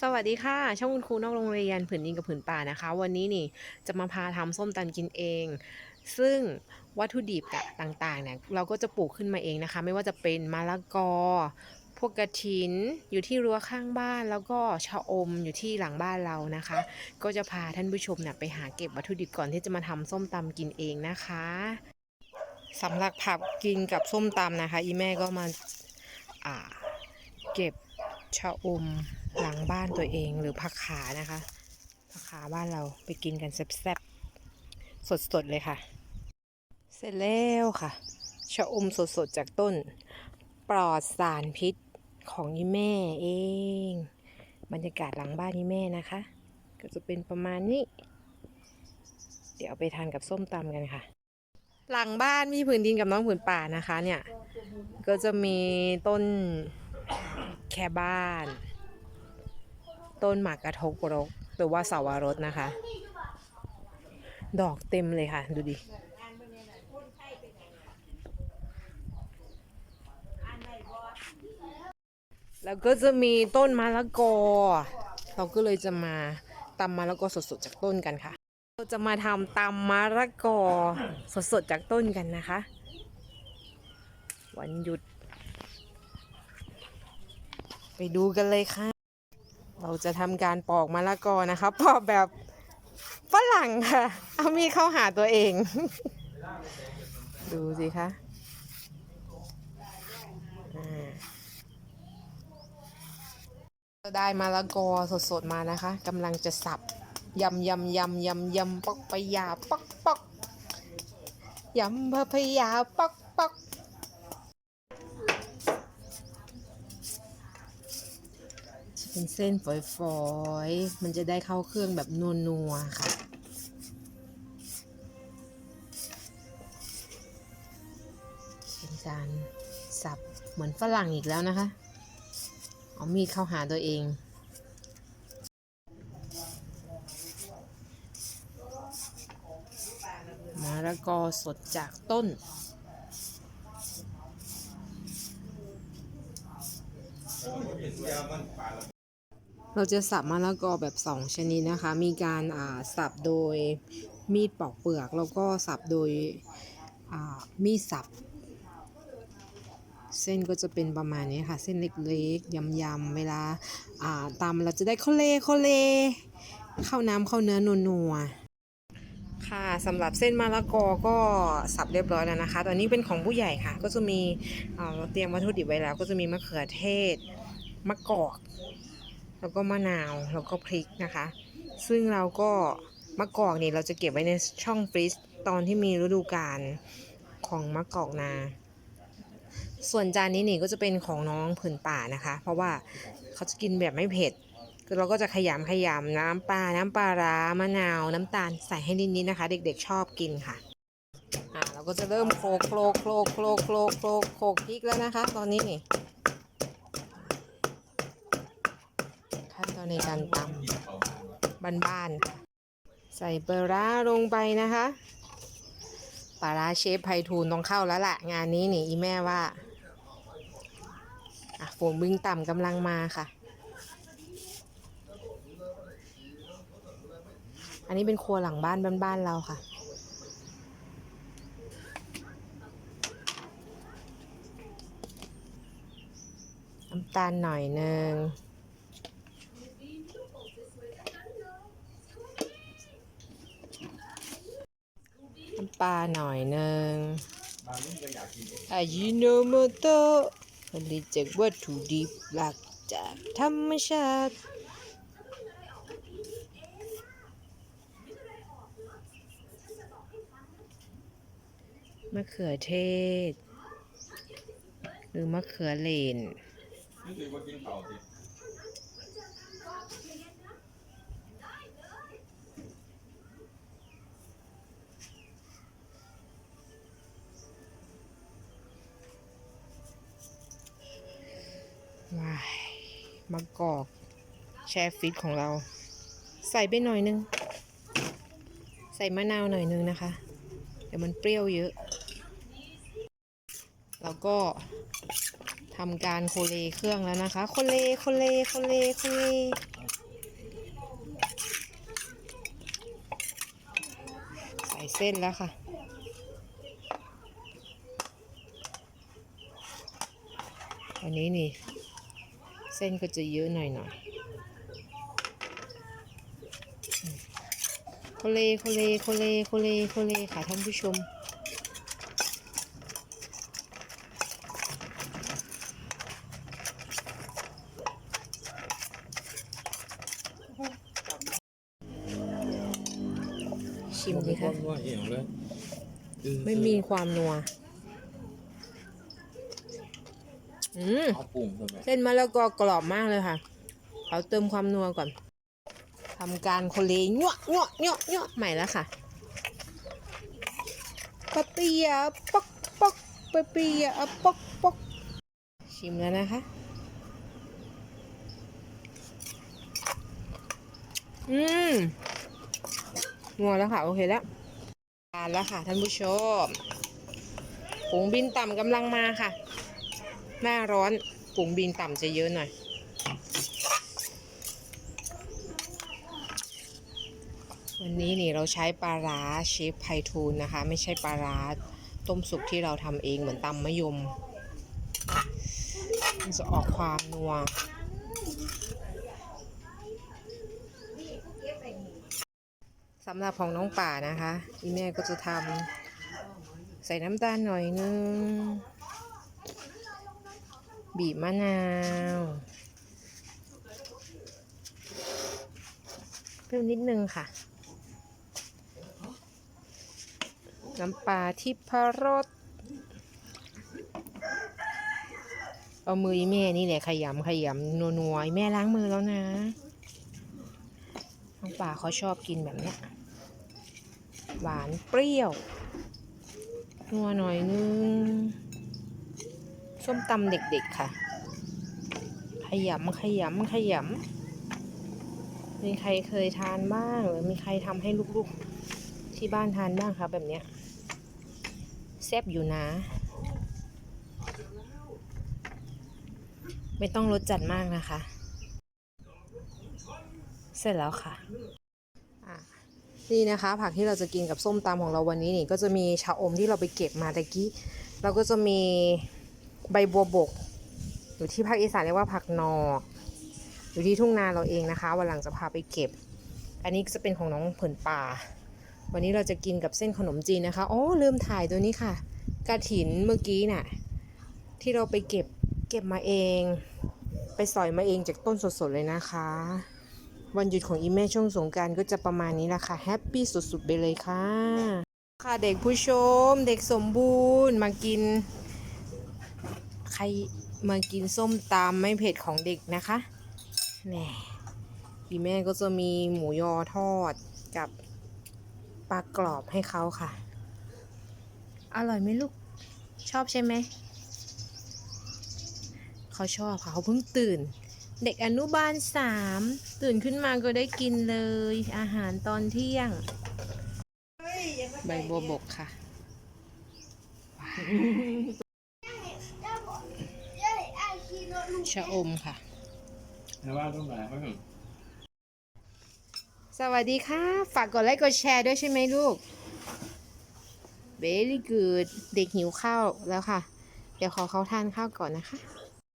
สวัสดีค่ะ ช่องคุณครูนอกโรงเรียนผืนดินกับผืนป่านะคะ วันนี้นี่จะมาพาทำส้มตำกินเอง ซึ่งวัตถุดิบต่างๆเนี่ยเราก็จะปลูกขึ้นมาเองนะคะ ไม่ว่าจะเป็นมะละกอ พวกกระถินอยู่ที่รั้วข้างบ้าน แล้วก็ชะอมอยู่ที่หลังบ้านเรานะคะ ก็จะพาท่านผู้ชมเนี่ยไปหาเก็บวัตถุดิบก่อนที่จะมาทำส้มตำกินเองนะคะสำหรับผักกินกับส้มตำนะคะ อีแม่ก็มาอ่าเก็บชะอม หลังบ้านตัวเองหรือผักขานะคะผักขาบ้านเราไปกินกันแซ่บๆสดๆเลยค่ะ เสร็จแล้วค่ะชะอมสดๆจากต้น ปลอดสารพิษของยี่แม่เอง บรรยากาศหลังบ้านยี่แม่นะคะ ก็จะเป็นประมาณนี้ เดี๋ยวไปทานกับส้มตำกันค่ะ หลังบ้านมีผืนดินกับน้องผืนป่านะคะเนี่ย ก็จะมีต้นแค่บ้าน ต้นหมากกระทกรกหรือว่าสาวรสนะคะ ดอกเต็มเลยค่ะ ดูดิแล้วก็จะมีต้นมะละกอ เราก็เลยจะมาตำมะละกอสดๆจากต้นกันค่ะ เราจะมาทำตำมะละกอสดๆจากต้นกันนะคะ วันหยุด ไปดูกันเลยค่ะ เราจะทำการปอกมะละกอนะคะปอกแบบฝรั่งค่ะ เอามีเข้าหาตัวเอง ดูสิคะได้มะละกอสดๆมานะคะกำลังจะสับยำยำยำยำยำปอกปยาปอกปอกยำพะพยาปอกปอก เป็นเส้นฝอยๆ มันจะได้เข้าเครื่องแบบนัวๆ ค่ะ เป็นการสับเหมือนฝรั่งอีกแล้วนะคะเอามีดเข้าหาตัวเองมะละกอสดจากต้นเเราจะสับมะละกอแบบสองชนิดนะคะ มีการสับโดยมีดปอกเปลือก แล้วก็สับโดยมีดสับ เส้นก็จะเป็นประมาณนี้ค่ะ เส้นเล็กๆยำๆเวลาตำเราจะได้โคเลโคเลเข้าน้ำเข้าเนื้อนัวๆค่ะสำหรับเส้นมะละกอก็สับเรียบร้อยแล้วนะคะ ตอนนี้เป็นของผู้ใหญ่ค่ะ ก็จะมีเราเตรียมวัตถุดิบไว้แล้ว ก็จะมีมะเขือเทศมะกอก แล้วก็มะนาวแล้วก็พริกนะคะ ซึ่งเราก็มะกอกนี่เราจะเก็บไว้ในช่องฟรีซตอนที่มีฤดูกาลของมะกอกนา ส่วนจานนี้นี่ก็จะเป็นของน้องผืนป่านะคะ เพราะว่าเขาจะกินแบบไม่เผ็ดเราก็จะขยำขยำน้ำปลา น้ำปลาร้ามะนาว น้ำตาลใส่ให้นิดๆนะคะ เด็กๆชอบกินค่ะอ่าเราก็จะเริ่มโคลกโคลกโคลกโคลกโคลกโคลกโคลกพริกแล้วนะคะ ตอนนี้นี่ ขั้นตอน ในการตำบ้านๆใส่ปลาร้าลงไปนะคะปลาร้าเชฟไพฑูรย์ต้องเข้าแล้วแหละงานนี้นี่อีแม่ว่าอะฝนบึงต่ำกำลังมาค่ะ อันนี้เป็นครัวหลังบ้านบ้านๆเราค่ะน้ำตาลหน่อยหนึ่ง ปลาหน่อยหนึ่งอายิโนโมโตะผลิตจากวัตถุดิบหลักจากธรรมชาติมะเขือเทศ หรือมะเขือเลน มากรอกแชร์ฟิตของเรา ใส่ไปหน่อยนึง ใส่มะนาวหน่อยนึงนะคะ เดี๋ยวมันเปรี้ยวเยอะ แล้วก็ทำการโคเลเครื่องแล้วนะคะ โคเลโคเลโคเลโคเลใส่เส้นแล้วค่ะอันนี้นี่ ส้นก็จะเยอะหน่อยหน่อยอืมโคเลโคเลโคเลโคเลโคเลค่ะท่านผู้ชมชิมดิคะว่าเหี่ยวเลยไม่มีความนัว อืมเอาปรุงใช่ไหมเส้นมะละกอกรอบมากเลยค่ะเขาเติมความนัวก่อนทำการโคเลยั่วยั่วยั่วยั่วใหม่แล้วค่ะปะเปียะปอกปอกปะเปียะปอกปอกชิมแล้วนะคะ อืมนัวแล้วค่ะ โอเคแล้วทานแล้วค่ะ ท่านผู้ชมผงบินต่ำกำลังมาค่ะ หน้าร้อนปุ๋งบินต่ำจะเยอะหน่อย วันนี้นี่เราใช้ปลาร้าเชฟไพทูลนะคะ ไม่ใช่ปลาร้าต้มสุกที่เราทำเองเหมือนตำมะยมมันจะออกความนัวสำหรับของน้องป่านะคะอีแม่ก็จะทำใส่น้ำตาลหน่อยนึง บีบมะนาวเพิ่มนิดนึงค่ะ น้ำปลาทิพรสเอามือแม่นี่แหละขยำขยำนัวนัวๆแม่ล้างมือแล้วนะน้องป่าเขาชอบกินแบบนี้หวานเปรี้ยว นัวหน่อยนึง ส้มตำเด็กๆค่ะ ขยำขยำขยำมีใครเคยทานบ้างหรือมีใครทำให้ลูกๆ ที่บ้านทานบ้างคะแบบเนี้ยแซ่บอยู่นะ ไม่ต้องรสจัดมากนะคะ เสร็จแล้วค่ะอะนี่นะคะ ผักที่เราจะกินกับส้มตำของเราวันนี้นี่ ก็จะมีชะอมที่เราไปเก็บมาตะกี้ เราก็จะมี ใบบัวบก อยู่ที่ภาคอีสานเรียกว่าผักนอกอยู่ที่ทุ่งนาเราเองนะคะ วันหลังจะพาไปเก็บ อันนี้จะเป็นของน้องเผินป่า วันนี้เราจะกินกับเส้นขนมจีนนะคะโอ้ลืมถ่ายตัวนี้ค่ะกระถินเมื่อกี้น่ะ ที่เราไปเก็บเก็บมาเอง ไปสอยมาเองจากต้นสดๆเลยนะคะ วันหยุดของอีแม่ช่วงสงกรารก็จะประมาณนี้ละค่ะแฮปปี้สุดๆไปเลยค่ะ ค่ะเด็กผู้ชม เด็กสมบูรณ์มากิน รมากินส้มตำไม่เผ็ดของเด็กนะคะแหน่อีแม่ก็จะมีหมูยอทอดกับปลากรอบให้เขาค่ะ อร่อยไหมลูก ชอบใช่ไหม เขาชอบค่ะ เขาเพิ่งตื่น เด็กอนุบาลสามตื่นขึ้นมาก็ได้กินเลย อาหารตอนเที่ยง ใบบัวบกค่ะ ชะอมค่ะในว่าตรงไหนเขาถึงสวัสดีค่ะ ฝากกดไลค์กดแชร์ด้วยใช่ไหมลูก very good เด็กหิวข้าวแล้วค่ะ เดี๋ยวขอเขาทานข้าวก่อนนะคะ